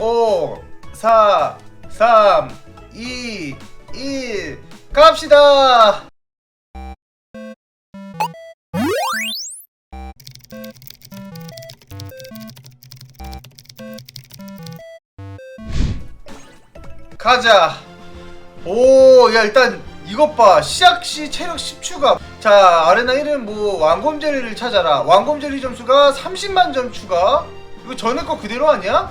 5 4 3 2 1 갑시다! 가자. 오 야 일단 이것 봐. 시작시 체력 10추가. 자 아레나 1은 뭐 왕검제리를 찾아라. 왕검제리 점수가 30만 점 추가? 이거 전에 거 그대로 아니야?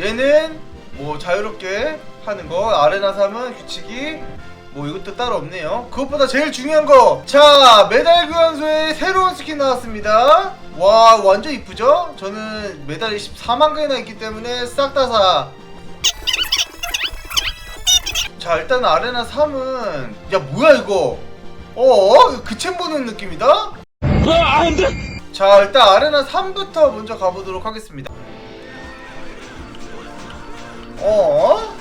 얘는 뭐 자유롭게 하는 거 아레나 3은 규칙이 뭐 이것도 따로 없네요. 그것보다 제일 중요한 거자 메달 교환소에 새로운 스킨 나왔습니다. 와 완전 이쁘죠? 저는 메달이 14만 개나 있기 때문에 싹 다 사. 자 일단 아레나 3은 야 뭐야 이거? 어? 이거 그챔 보는 느낌이다? 자 일단 아레나 3부터 먼저 가보도록 하겠습니다 어?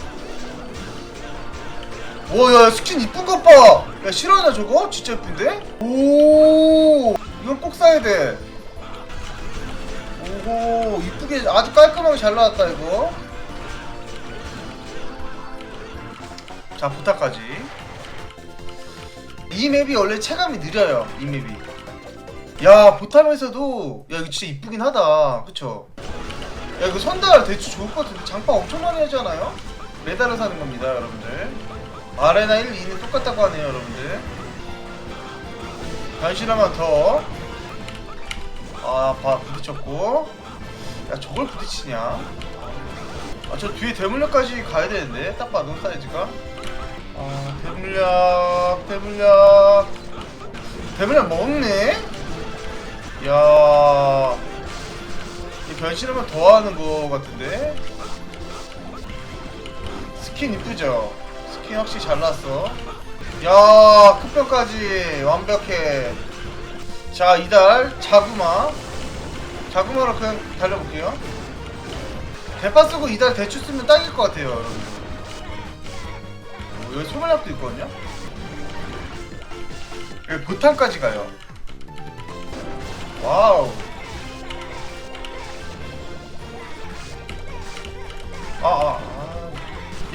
와야 스킨 이쁜 것 봐. 야 실화냐 저거? 진짜 이쁜데? 오 이건 꼭 사야 돼. 오호 이쁘게 아주 깔끔하게 잘 나왔다 이거. 자 부탁까지. 이 맵이 원래 체감이 느려요 이 맵이. 야 보탐에서도 야 이거 진짜 이쁘긴 하다. 그쵸 야 이거 선달 대추 좋을 것 같은데 장판 엄청 많이 하지 않아요? 메달을 사는 겁니다 여러분들 아레나 1, 2는 똑같다고 하네요 여러분들 변신하면 더 아, 봐, 부딪혔고. 야, 저걸 부딪히냐? 아, 저 뒤에 대물력까지 가야 되는데, 딱 봐도 사이즈가. 아, 대물력, 대물력. 대물력 먹네? 야이 변신하면 더 하는 거 같은데? 스킨 이쁘죠? 스킨 확실히 잘 났어. 야, 급변까지 완벽해. 자, 이달 자구마. 자구마로 그냥 달려볼게요. 대파 쓰고 이달 대추 쓰면 딱일 것 같아요, 여러분. 어, 여기 소멸약도 있거든요. 여기 보탄까지 가요. 와우. 아, 아, 아.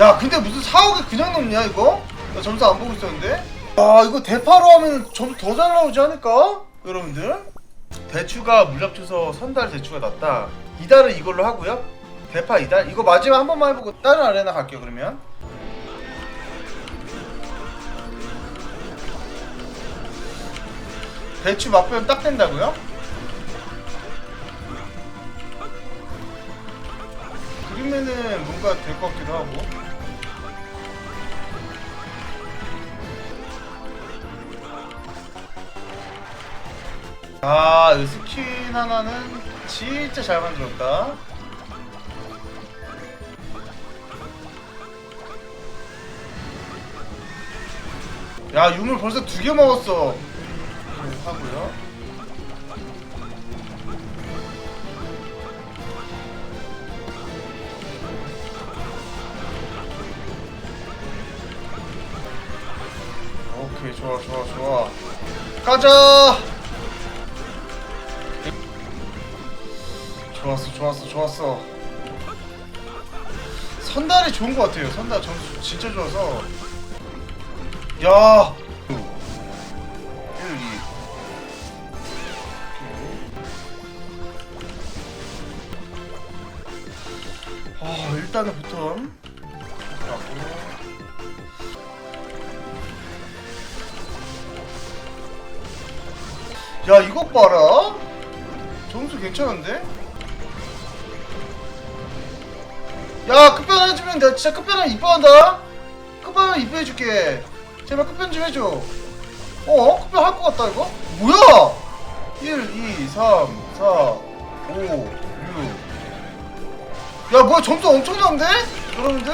야, 근데 무슨 4억이 그냥 넘냐, 이거? 나 점수 안 보고 있었는데? 아, 이거 대파로 하면 점수 더 잘 나오지 않을까? 여러분들? 대추가 물약 주서 선달 대추가 낫다. 이달은 이걸로 하고요. 대파 이달? 이거 마지막 한 번만 해보고 다른 아레나 갈게요, 그러면. 대추 맛보면 딱 된다고요? 그러면은 뭔가 될 것 같기도 하고. 아, 이 스킨 하나는 진짜 잘 만들었다. 야, 유물 벌써 두 개 먹었어. 이렇게 하고요. 좋아, 좋아, 좋아. 가자! 좋았어 좋았어 좋았어. 선달이 좋은 것 같아요. 선달 점수 진짜 좋아서. 야! 1, 2 아 일단은 부터 야 이것 봐라 점수 괜찮은데? 야 끝변 해주면 내가 진짜 끝변하면 이뻐한다 끝변하면 이뻐해줄게 제발 끝변 좀 해줘 어? 끝변 할 것 같다 이거? 뭐야 1 2 3 4 5 6야 뭐야 점수 엄청난데? 여러분들?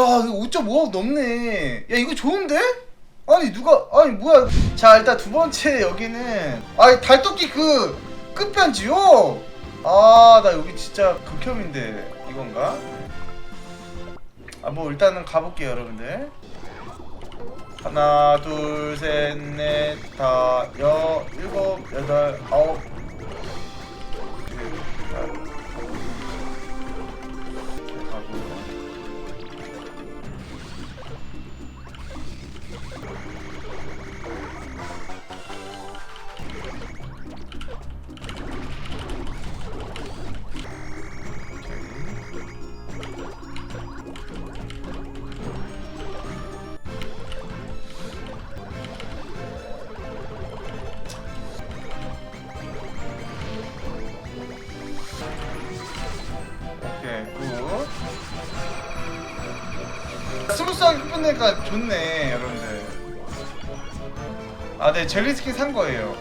5.5억 넘네 야 이거 좋은데? 아니 누가 아니 뭐야 자 일단 두 번째 여기는 아니 달토끼 그 끝편지요? 아 나 여기 진짜 극혐인데 이건가? 아 뭐 일단은 가볼게요 여러분들 하나 둘 셋 넷 다 여 일곱 여덟 아홉 애가 좋네 여러분들. 아네 젤리 스킨 산 거예요.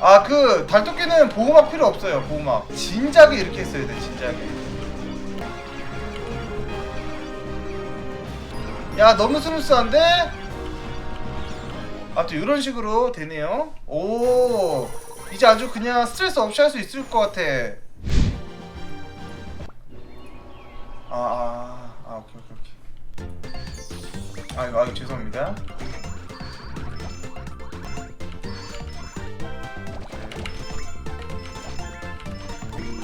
아 그 달토끼는 보호막 필요 없어요 보호막. 진작에 이렇게 했어야 돼 진작에. 야 너무 스무스한데? 아 또 이런 식으로 되네요. 오 이제 아주 그냥 스트레스 없이 할 수 있을 것 같아 아, 아, 이거, 아, 이거 죄송합니다.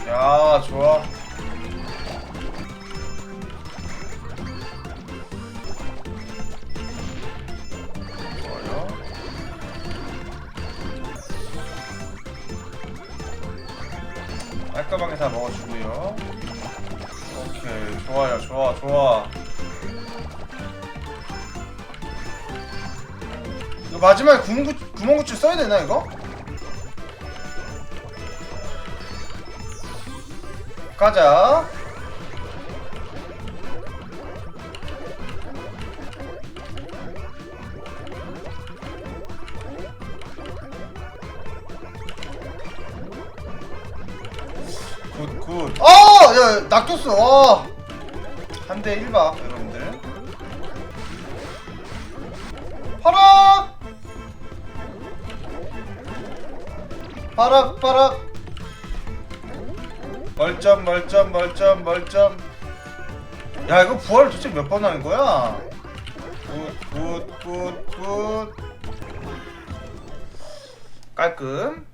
야, 좋아. 깔끔하게 다 먹어주고요. 오케이 좋아요 좋아 좋아 마지막에 구멍구, 구멍구출 써야 되나 이거? 가자. 굿굿. 어! 야 낚였어. 와 한대 1박 여러분들. 파락 파락. 멀점 멀점 멀점 멀점. 야 이거 부활 도대체 몇 번 하는 거야? 굿굿굿굿. 깔끔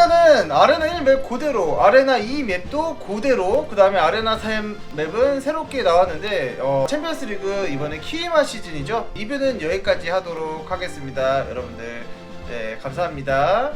일단은 아레나 1맵 그대로 아레나 2 맵도 그대로 그 다음에 아레나 3 맵은 새롭게 나왔는데 어, 챔피언스 리그 이번에 키위마 시즌이죠? 리뷰는 여기까지 하도록 하겠습니다 여러분들. 네 감사합니다